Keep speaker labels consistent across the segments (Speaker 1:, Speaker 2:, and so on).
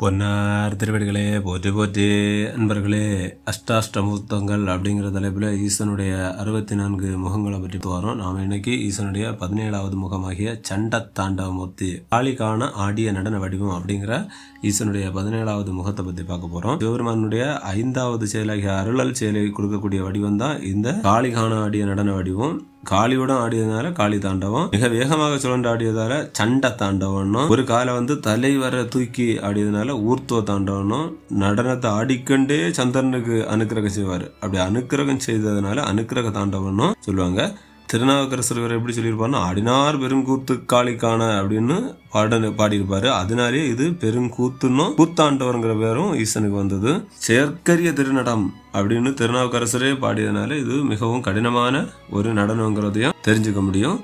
Speaker 1: பொன்னார் திருவடிகளே போற்றி போற்றி அன்பர்களே அஷ்டாஷ்டமூர்த்தங்கள் அப்படிங்கிற தலைப்பில் ஈசனுடைய அறுபத்தி நான்கு முகங்களை பற்றி வரோம். நாம் இன்னைக்கு ஈசனுடைய பதினேழாவது முகமாகிய சண்ட தாண்டவமூர்த்தி காளிகான ஆடிய நடன வடிவம் அப்படிங்கிற ஈசனுடைய பதினேழாவது முகத்தை பற்றி பார்க்க போகிறோம் சிவபெருமானுடைய ஐந்தாவது செயலாகிய அருளல் செயலை கொடுக்கக்கூடிய வடிவம் தான் இந்த காளிகான ஆடிய நடன வடிவம். காளியோட ஆடியதுனால காளி தாண்டவம். மிக வேகமாக சுழண்டு ஆடியதால சண்டை தாண்டவம்னும் ஒரு காலை வந்து தலைவரை தூக்கி ஆடியதுனால ஊர்த்துவ தாண்டவனும் நடனத்தை ஆடிக்கொண்டே சந்திரனுக்கு அனுக்கிரகம் செய்வார். அப்படி அனுக்கிரகம் செய்ததுனால அனுக்கிரக தாண்டவம்னும் சொல்லுவாங்க. திருநாவுக்கரசர் இவர் எப்படி சொல்லியிருப்பாருன்னா அடினார் பெருங்கூத்து காளிக்கான அப்படின்னு பாட பாடியிருப்பாரு. அதனாலே இது பெருங்கூத்துன்னும் கூத்தாண்டவர்ங்கிற பேரும் ஈசனுக்கு வந்தது. செயற்கரிய திருநடம் அப்படின்னு திருநாவுக்கரசரே பாடியதுனால இது மிகவும் கடினமான ஒரு நடனங்கிறதையும் தெரிஞ்சுக்க முடியும்.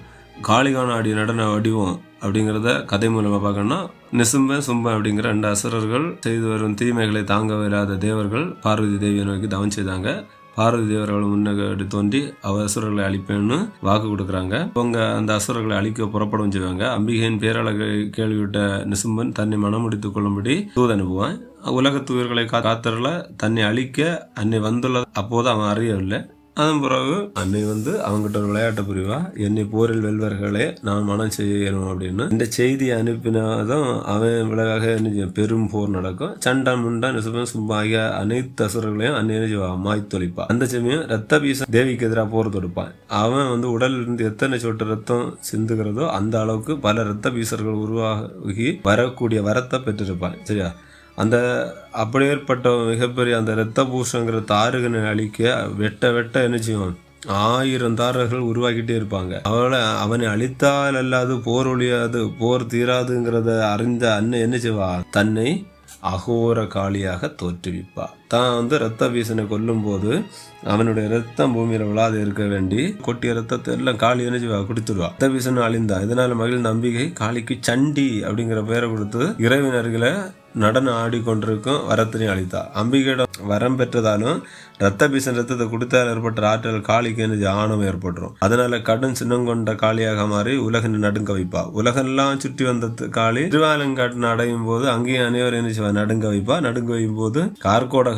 Speaker 1: காளிகான ஆடிய நடன வடிவம் அப்படிங்கிறத கதை மூலமா பார்க்கணும்னா நிசும்ப சும்ப அப்படிங்கிற ரெண்டு அசுரர்கள் செய்து வரும் தீமைகளை தாங்க இல்லாத தேவர்கள் பார்வதி தேவியை நோக்கி தவம் செய்தாங்க. பார்வதி அவர்கள் முன்னாடி தோன்றி அவ அசுரர்களை அழிப்பேன்னு வாக்கு கொடுக்குறாங்க. அவங்க அந்த அசுரர்களை அழிக்க புறப்படும் செய்வாங்க. அம்பிகையின் பேரழகை கேள்விவிட்ட நிசும்பன் தன்னை மனமுடித்துக் கொள்ளும்படி தூது அனுப்புவான். உலகத்துயர்களை காத்தரில் கா- தன்னை அழிக்க அன்னை வந்துள்ள அப்போது அவன் அறியவில்லை. அதன் பிறகு அன்னை வந்து அவங்ககிட்ட ஒரு விளையாட்டு புரிவா. என்னை போரில் வெல்வர்களே நான் மனம் செய்யணும் அப்படின்னு. இந்த செய்தியை அனுப்பினாதான் அவன் விளைவாக என்ன செய்யும்? பெரும் போர் நடக்கும். சண்டா முண்டா நிசுபன் சும்பா ஆகிய அனைத்து அசுரர்களையும் அன்னை என்ன செய்வா? மாய்த்தொழிப்பா அந்த சமயம் ரத்த பீச தேவிக்கு எதிராக போர் தொடுப்பான். அவன் வந்து உடல் இருந்து எத்தனை சொட்டு ரத்தம் சிந்துகிறதோ அந்த அளவுக்கு பல ரத்த பீசர்கள் உருவாகி வரக்கூடிய வரத்தை பெற்றிருப்பான். சரியா? அந்த அப்படியேற்பட்ட மிகப்பெரிய அந்த இரத்த பூசங்கிற தாருகனை அழிக்க வெட்ட வெட்ட என்ன செய்வான் ஆயிரம் தாரர்கள் உருவாக்கிட்டே இருப்பாங்க. அவளை அவனை அழித்தால் அல்லாது போர் ஒழியாது போர் தீராதுங்கிறத அறிந்த அண்ணன் என்ன செய்வா? தன்னை அகோர காளியாக தோற்றுவிப்பா. தான் வந்து இரத்த வீசனை கொல்லும் போது அவனுடைய ரத்தம் பூமியில் விழாது இருக்க வேண்டி கொட்டிய ரத்தத்தை எல்லாம் காளி என்ன செய்வா குடித்துடுவா. ரத்த வீசன் அழிந்தா இதனால மகிழ் நம்பிக்கை காளிக்கு சண்டி அப்படிங்கிற பெயரை கொடுத்து இறைவினர்களை நடனம் ஆடிக்கொண்டிருக்கும் வரத்தினை அளித்தா அம்பிகையிடம் வரம் பெற்றதாலும் ரத்த பீசன் ரத்தத்தை கொடுத்தால் ஏற்பட்ட ஆற்றல் காளிக்கு எனது ஆணவம் ஏற்பட்டுரும். அதனால கடும் சின்னம் கொண்ட காளியாக மாறி உலகின் நடுங்க வைப்பா. உலகெல்லாம் சுற்றி வந்த காளி திருவாலங்காட்டு அடையும் போது அங்கேயும் அனைவரும் என்ன நடுங்க வைப்பா. நடுங்க வைக்கும் போது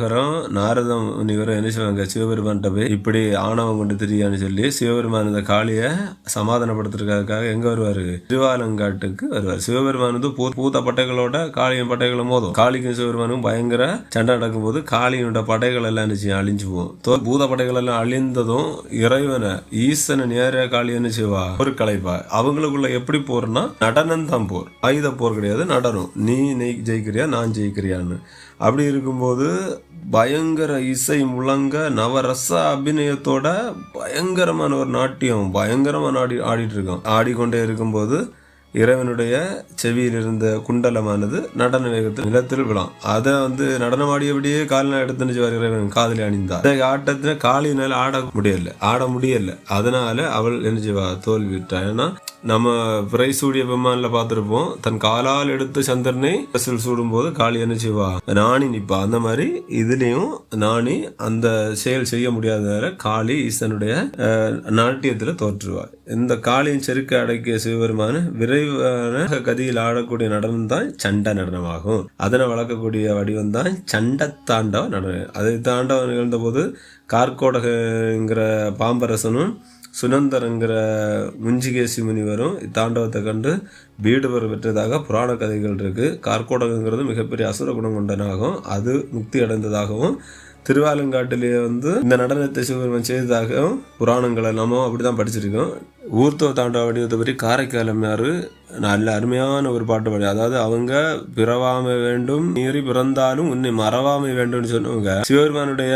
Speaker 1: கார்கோடகரம் நாரதம் முனிவரும் என்ன செய்வாங்க சிவபெருமான்கிட்ட போய் இப்படி ஆணவம் கொண்டு திரியான்னு சொல்லி சிவபெருமான் இந்த காளியை சமாதானப்படுத்துறதுக்காக எங்க வருவாரு? திருவாலங்காட்டுக்கு வருவார். சிவபெருமான் வந்து பூ- பூத்த பட்டைகளோட காளியின் பட்டைகளும் மோதும். காளிக்கும் சிவபெருமானும் பயங்கர சண்டை நடக்கும்போது காளியோட படைகள் எல்லாம் என்ன அழிஞ்சு போகும் பூத படைகள் எல்லாம் அழிந்ததும் இறைவனை ஈசனை நேர காளி என்ன செய்வா? ஒரு கலைப்பா அவங்களுக்குள்ள எப்படி போர்னா நடனம் தான் போர். ஆயுத போர் கிடையாது நடனம். நீ நீ ஜெயிக்கிறியா நான் ஜெயிக்கிறியான்னு. அப்படி இருக்கும்போது பயங்கர இசை முழங்க நவரச அபிநயத்தோட பயங்கரமான ஒரு நாட்டியம் பயங்கரமாக ஆடி ஆடிட்டு இருக்கோம். ஆடிக்கொண்டே இருக்கும்போது இறைவனுடைய செவியில் இருந்த குண்டலமானது நடன வேகத்தில் நிலத்தில் விழாம். அதை வந்து நடனமாடியபடியே காலில் எடுத்து நினைச்சுவார் இறைவன் காதலி அணிந்தார். அந்த ஆட்டத்தில் காலினால் ஆட முடியல ஆட முடியல. அதனால அவள் என்ன செய்வா? தோல்விட்டா ஏன்னா நம்ம பிறை சூடிய பெருமானில் பார்த்துருப்போம் தன் காலால் எடுத்து சந்திரனை பரிசில் சூடும்போது காளி என்ன செய்வா? நாணி நிற்பா அந்த மாதிரி இதுலேயும் நாணி அந்த செயல் செய்ய முடியாததால காளி ஈசனுடைய நாட்டியத்தில் தோற்றுவார் இந்த காளியின் செருக்கை அடக்கிய சிவபெருமான விரைவான கதியில் ஆடக்கூடிய நடனம் தான் சண்ட நடனமாகும். அதனை வளர்க்கக்கூடிய வடிவம் தான் சண்ட தாண்டவ நடனம். அதை தாண்டவம் நிகழ்ந்த போது கார்கோடகங்கிற பாம்பரசனும் சுனந்தரங்கிற முஞ்சிகேசி முனிவரும் இத்தாண்டவத்தை கண்டு வீடு பெற்றதாக புராண கதைகள் இருக்கு. கார்கோடகங்கிறது மிகப்பெரிய அசுர குணம் கொண்டனாகும். அது முக்தி அடைந்ததாகவும் திருவாலங்காட்டிலேயே வந்து இந்த நடனத்தை சிவபெருமன் செய்ததாகவும் புராணங்கள் அப்படி அப்படிதான் படிச்சிருக்கோம். ஊர்தோ தாண்டா வடிவத்தை பற்றி காரைக்காலம் யார் நல்ல அருமையான ஒரு பாட்டு பாடி. அதாவது அவங்க பிறவாமை வேண்டும் மீறி பிறந்தாலும் உன்னை மறவாமை வேண்டும்னு சொன்னவங்க சிவபெருமானுடைய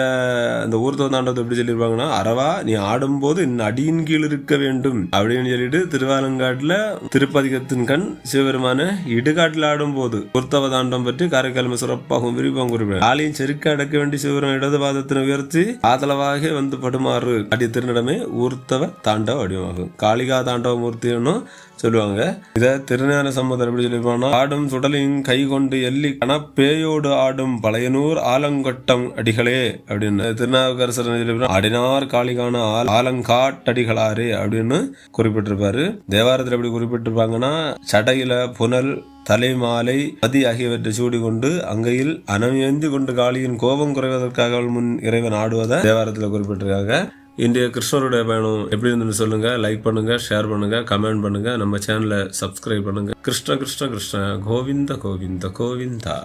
Speaker 1: அந்த ஊர்த்தவ தாண்டவத்தை எப்படி சொல்லியிருப்பாங்கன்னா அறவா நீ ஆடும்போது என் அடியின் கீழ் இருக்க வேண்டும் அப்படின்னு சொல்லிட்டு திருவாலங்காட்டுல திருப்பதிகத்தின் கண் சிவபெருமான இடுகாட்டில் ஆடும்போது ஊர்த்தவ தாண்டம் பற்றி காரைக்கால் சிறப்பாகவும் விரிவாகவும் குறிப்பிட ஆலையும் செருக்க அடக்க வேண்டிய சிவபெருமான் இடது பாதத்தினை உயர்த்தி ஆதலவாக வந்து படுமாறு. அடி திருநடமே ஊர்த்தவ தாண்டவ வடிவமாகும். காளிகா தாண்டவ மூர்த்தின்னு சொல்லுவாங்க. இதை திருஞான சம்பந்தர் எப்படி சொல்லியிருப்பாங்கன்னா ஆடும் சுடலின் கை கொண்டு எள்ளி கணப்பேயோடு ஆடும் பழையனூர் ஆலங்கொட்டம் அடிகளே அப்படின்னு திருநாவுக்கரசர் சொல்லியிருப்பாரு, அடினார் காளிகான ஆலங்காட்டடிகளாரே அப்படின்னு குறிப்பிட்டிருப்பாரு. தேவாரத்தில் எப்படி குறிப்பிட்டிருப்பாங்கன்னா சடையில புனல் தலைமாலை மதி ஆகியவற்றை சூடிக்கொண்டு அங்கையில் அனமியந்து கொண்டு காளியின் கோபம் குறைவதற்காக முன் இறைவன் ஆடுவதை தேவாரத்தில் குறிப்பிட்டிருக்காங்க. இன்றைய கிருஷ்ணருடைய பயணம் எப்படி இருந்துன்னு சொல்லுங்க லைக் பண்ணுங்க ஷேர் பண்ணுங்க கமெண்ட் பண்ணுங்க நம்ம சேனலை சப்ஸ்கிரைப் பண்ணுங்க. கிருஷ்ண கிருஷ்ண கிருஷ்ண கோவிந்த கோவிந்த கோவிந்தா.